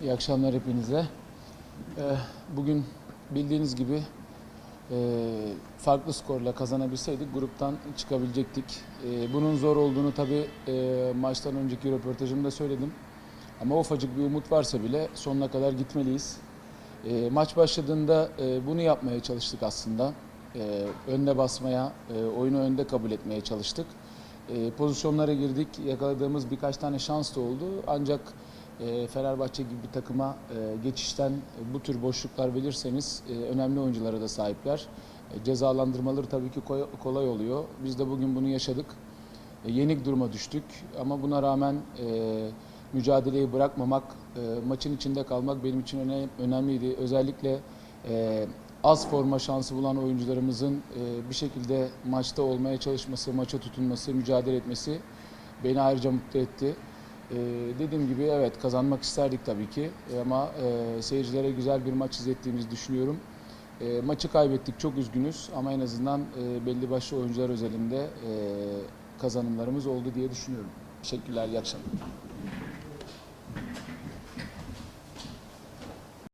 İyi akşamlar hepinize. Ee, Bugün bildiğiniz gibi e, farklı skorla kazanabilseydik gruptan çıkabilecektik. E, Bunun zor olduğunu tabii e, maçtan önceki röportajımda söyledim. Ama ufacık bir umut varsa bile sonuna kadar gitmeliyiz. Maç başladığında bunu yapmaya çalıştık aslında. Önde basmaya, oyunu önde kabul etmeye çalıştık. Pozisyonlara girdik, yakaladığımız birkaç tane şans da oldu. Ancak e, Fenerbahçe gibi bir takıma e, geçişten e, bu tür boşluklar verirseniz e, önemli oyunculara da sahipler. Cezalandırmaları tabii ki kolay oluyor. Biz de bugün bunu yaşadık. Yenik duruma düştük ama buna rağmen mücadeleyi bırakmamak, maçın içinde kalmak benim için öne- önemliydi. Özellikle az forma şansı bulan oyuncularımızın bir şekilde maçta olmaya çalışması, maça tutunması, mücadele etmesi beni ayrıca mutlu etti. Ee, dediğim gibi evet kazanmak isterdik tabii ki Ee, ama e, seyircilere güzel bir maç izlettiğimizi düşünüyorum. E, maçı kaybettik çok üzgünüz ama en azından e, belli başlı oyuncular özelinde e, kazanımlarımız oldu diye düşünüyorum. Teşekkürler, iyi akşamlar.